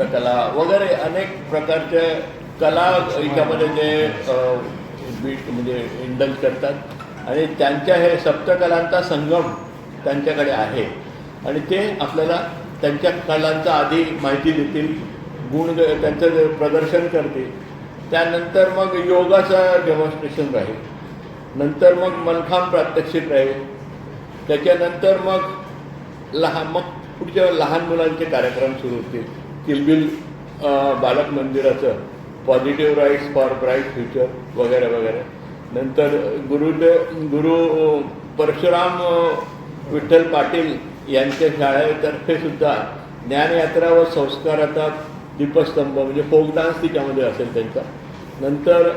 कला वगैरे अनेक प्रकारच्या कला याच्यामध्ये ते बीट म्हणजे इंडल करतात. आणि त्यांच्या हे सप्तकलांचा संगम त्यांच्याकडे आहे. आणि ते आपल्याला त्यांच्या कलांचा आधी माहिती देतील गुण त्यांचं प्रदर्शन करतील. त्यानंतर मग योगाचं डेमॉन्स्ट्रेशन राहील. नंतर मग मलखांब प्रात्यक्षिक राहील. त्याच्यानंतर मग लहान मग पुढच्या लहान मुलांचे कार्यक्रम सुरू होतील. किलबिल बालक मंदिराचं positive rights for bright future वगैरे वगैरे. नंतर गुरुदेव गुरु परशुराम विठ्ठल पाटील यांच्या शाळेतर्फे सुद्धा ज्ञानयात्रा व संस्काराचा दीपस्तंभ म्हणजे फोक डान्स तिच्यामध्ये असेल त्यांचा. नंतर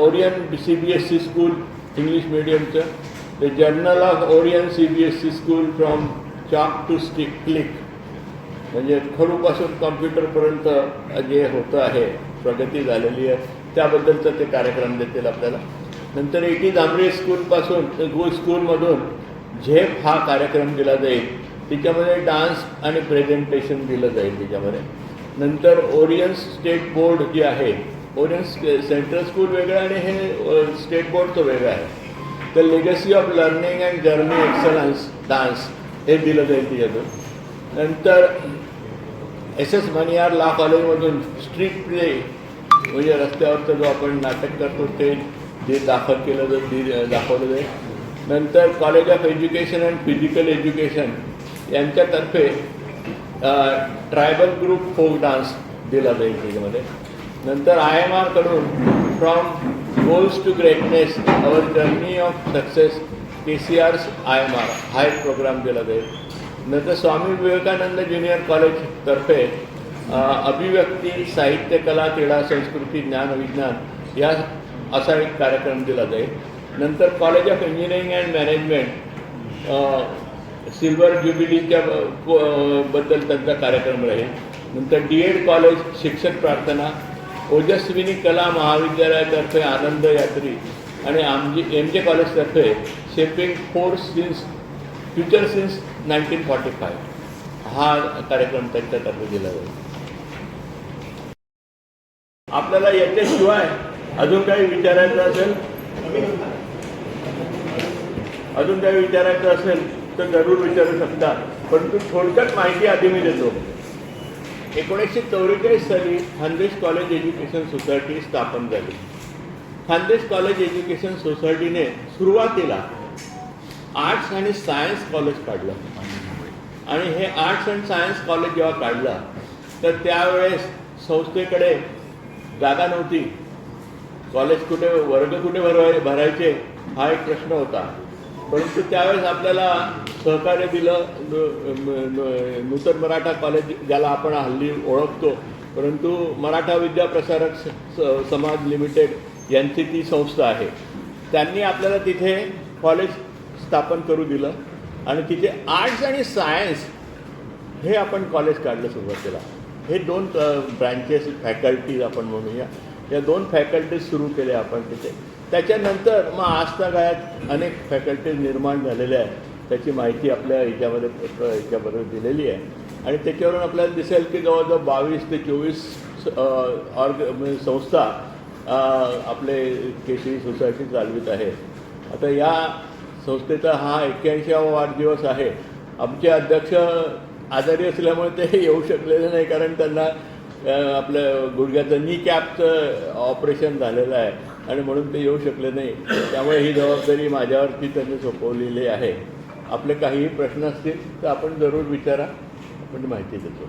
Orion C B S C school English मिडियमचं the journal of Orion C B S C school from chalk to stick click म्हणजे खडूपासून कॉम्प्युटरपर्यंत जे होतं आहे प्रगती झालेली आहे त्याबद्दलचं ते कार्यक्रम देतील आपल्याला. नंतर एटी दामरे स्कूलपासून गो स्कूलमधून झेप हा कार्यक्रम दिला जाईल. तिच्यामध्ये डान्स आणि प्रेझेंटेशन दिलं जाईल तिच्यामध्ये. नंतर ओरियन्स स्टेट बोर्ड जे आहे ओरियन्स सेंट्रल स्कूल वेगळं आणि हे स्टेट बोर्डचं वेगळं आहे. तर legacy of learning and journey excellence dance हे दिलं जाईल तिच्यातून. नंतर एस एस मनियार ला कॉलेजमधून स्ट्रीट प्ले म्हणजे रस्त्यावरचं जो आपण नाटक करतो ते जे दाखल केलं जाईल ते दाखवलं जाईल. नंतर college of education and physical education यांच्यातर्फे ट्रायबल ग्रुप फोक डान्स दिला जाईल त्याच्यामध्ये. नंतर I M आरकडून from goals to greatness our journey of success K C R's I M R हा एक प्रोग्राम दिला जाईल. नंतर स्वामी विवेकानंद ज्युनियर कॉलेजतर्फे अभिव्यक्ती साहित्य कला क्रीडा संस्कृती ज्ञान विज्ञान या असा एक कार्यक्रम दिला जाईल. नंतर college of engineering and management silver ज्युबिलीच्या ब- बद्दल त्यांचा कार्यक्रम राहील. नंतर डी एड कॉलेज शिक्षक प्रार्थना ओजस्विनी कला महाविद्यालयातर्फे आनंद यात्री आणि आमजी M J कॉलेजतर्फे shaping force since future since nineteen forty five हा कार्यक्रम त्यांच्यातर्फे दिला जाईल. आपल्याला याच्याशिवाय अजून काही विचारायचं असेल? अजून काही विचारायचं असेल तर जरूर विचारू शकता. परंतु थोडक्यात माहिती आधी मी देतो. एकोणीसशे चौवेचाळीस साली खानदेश कॉलेज एज्युकेशन सोसायटी स्थापन झाली. खानदेश कॉलेज एज्युकेशन सोसायटीने सुरुवातीला आर्ट्स आणि सायन्स कॉलेज काढलं. आणि हे आर्ट्स अँड सायन्स कॉलेज जेव्हा काढलं तर त्यावेळेस संस्थेकडे जागा नव्हती. कॉलेज कुठे वर्ग कुठे भरवाय भरायचे हा एक प्रश्न होता. परंतु त्यावेळेस आपल्याला सहकार्य दिलं न- नूतन मराठा कॉलेज ज्याला आपण हल्ली ओळखतो. परंतु मराठा विद्या प्रसारक स- स- समाज लिमिटेड यांची ती संस्था आहे. त्यांनी आपल्याला तिथे कॉलेज स्थापन करू दिलं. आणि तिथे आर्ट्स आणि सायन्स हे आपण कॉलेज काढलं सुरुवातीला हे दोन ब्रँचेस फॅकल्टीज आपण म्हणूया. या दोन फॅकल्टीज सुरू केल्या आपण तिथे. त्याच्यानंतर मग आजतागायत अनेक फॅकल्टीज निर्माण झालेल्या आहेत. त्याची माहिती आपल्या याच्यामध्ये याच्याबरोबर दिलेली आहे. आणि त्याच्यावरून आपल्याला दिसेल की जवळजवळ बावीस ते चोवीस ऑर्ग म्हणजे संस्था आपले केसरी सोसायटी चालवित आहे आता या संस्थेचा हा एक्क्याऐंशीवा वाढदिवस आहे. आमचे अध्यक्ष आजारी असल्यामुळे ते येऊ शकलेले नाही कारण त्यांना आपलं गुडघ्याचं नी कॅपचं ऑपरेशन झालेलं आहे आणि म्हणून ते येऊ शकले नाही. त्यामुळे ही जबाबदारी माझ्यावरती त्यांनी सोपवलेली आहे. आपले काहीही प्रश्न असतील तर आपण जरूर विचारा. आपण माहिती देतो.